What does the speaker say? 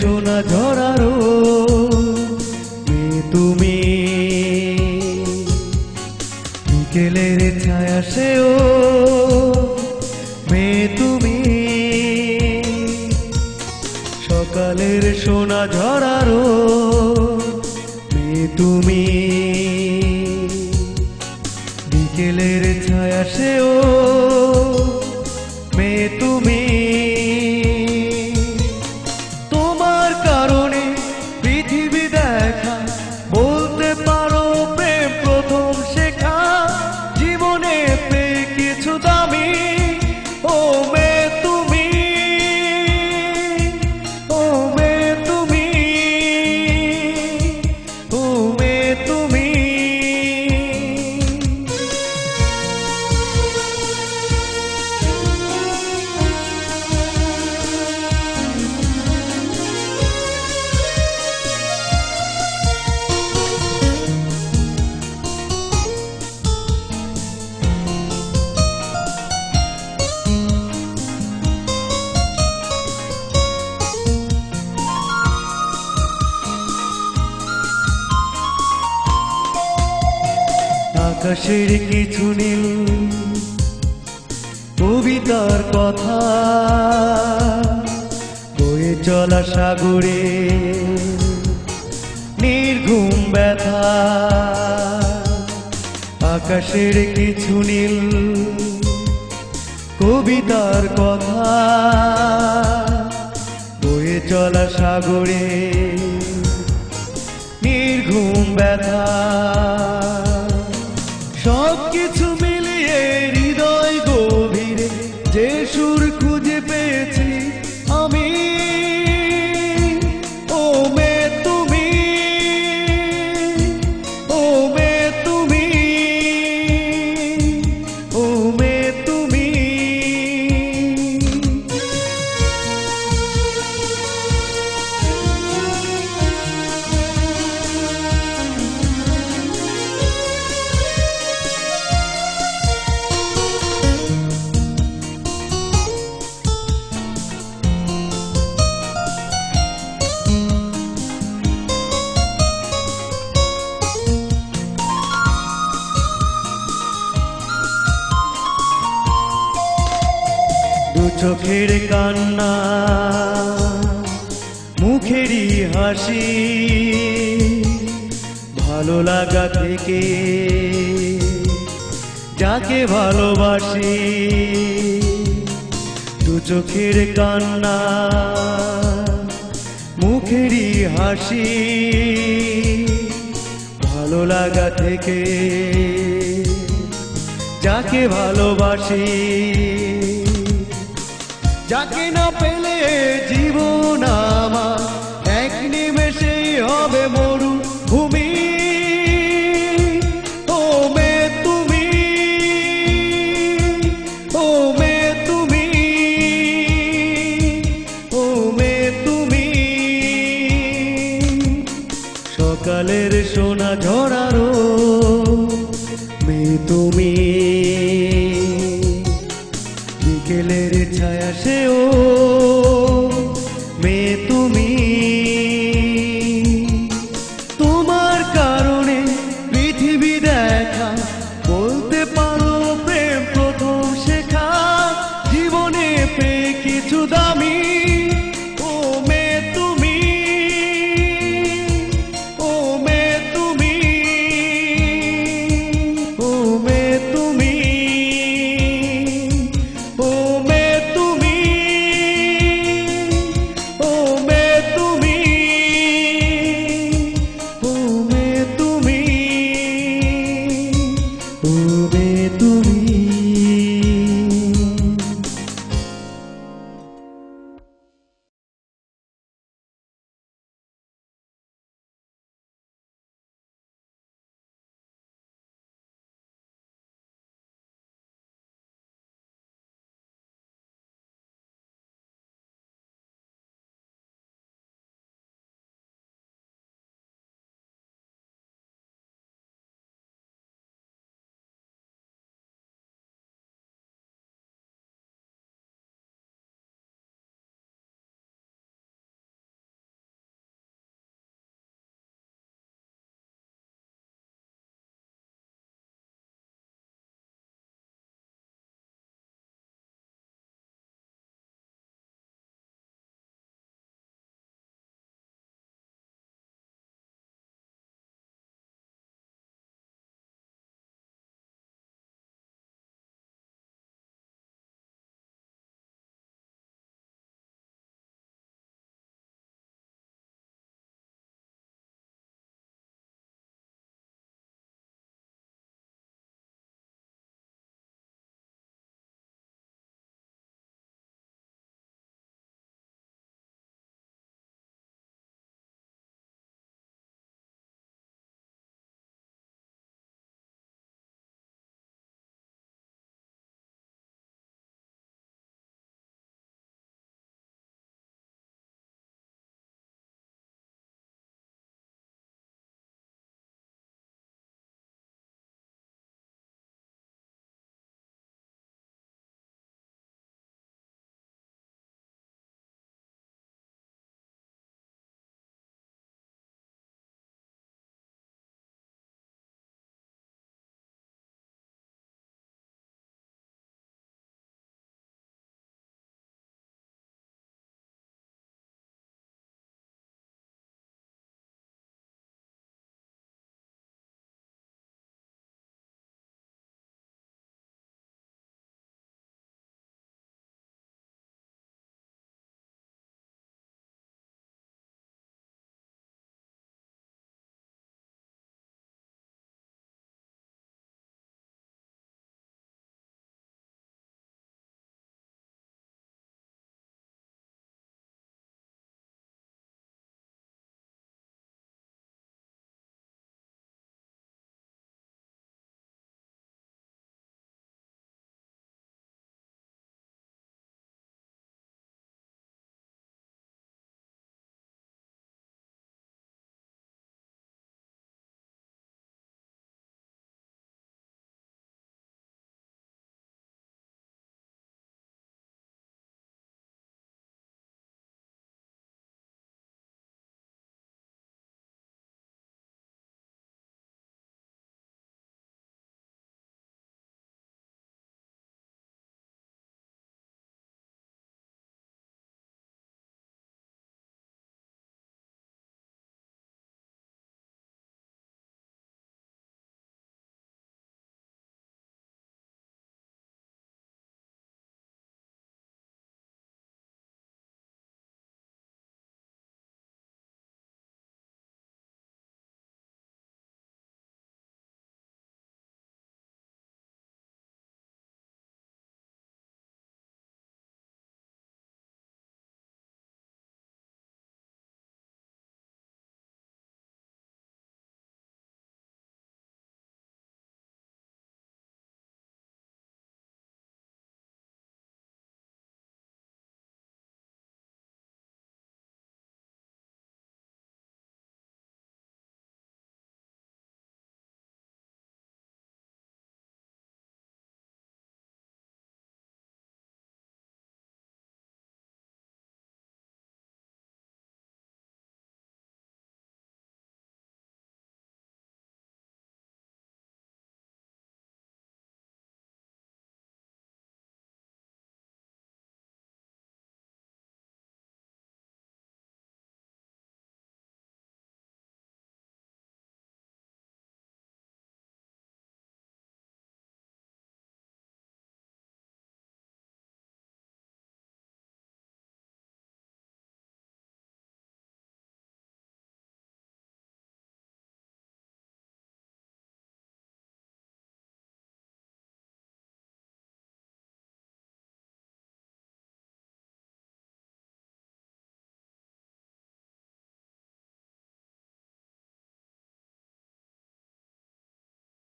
সোনা ঝরারো তুমি। বিকেলের ছায়া সেও মে তুমি। সকালের সোনা ঝরারো মেয়ে তুমি। বিকেলের ছায়া সেও আকাশের কিছু নীল কবিতার কথা। বয়ে চলা সাগরে নির্ঘুম ব্যথা। আকাশের কিছু নীল কবিতার কথা। বয়ে চলা সাগরে নির্ঘুম ব্যথা। দু চোখের কান্না, মুখেরই হাসি। ভালো লাগা থেকে যাকে ভালোবাসি, দু চোখের কান্না, মুখেরই হাসি। ভালো লাগা থেকে যাকে ভালোবাসি যাকে না পেলে জীবন আমার এক নিমেষেই হবে মরু ভূমি। ও মে তুমি, ও মে তুমি, ও মে তুমি। সকালের সোনা ঝরারো মে তুমি।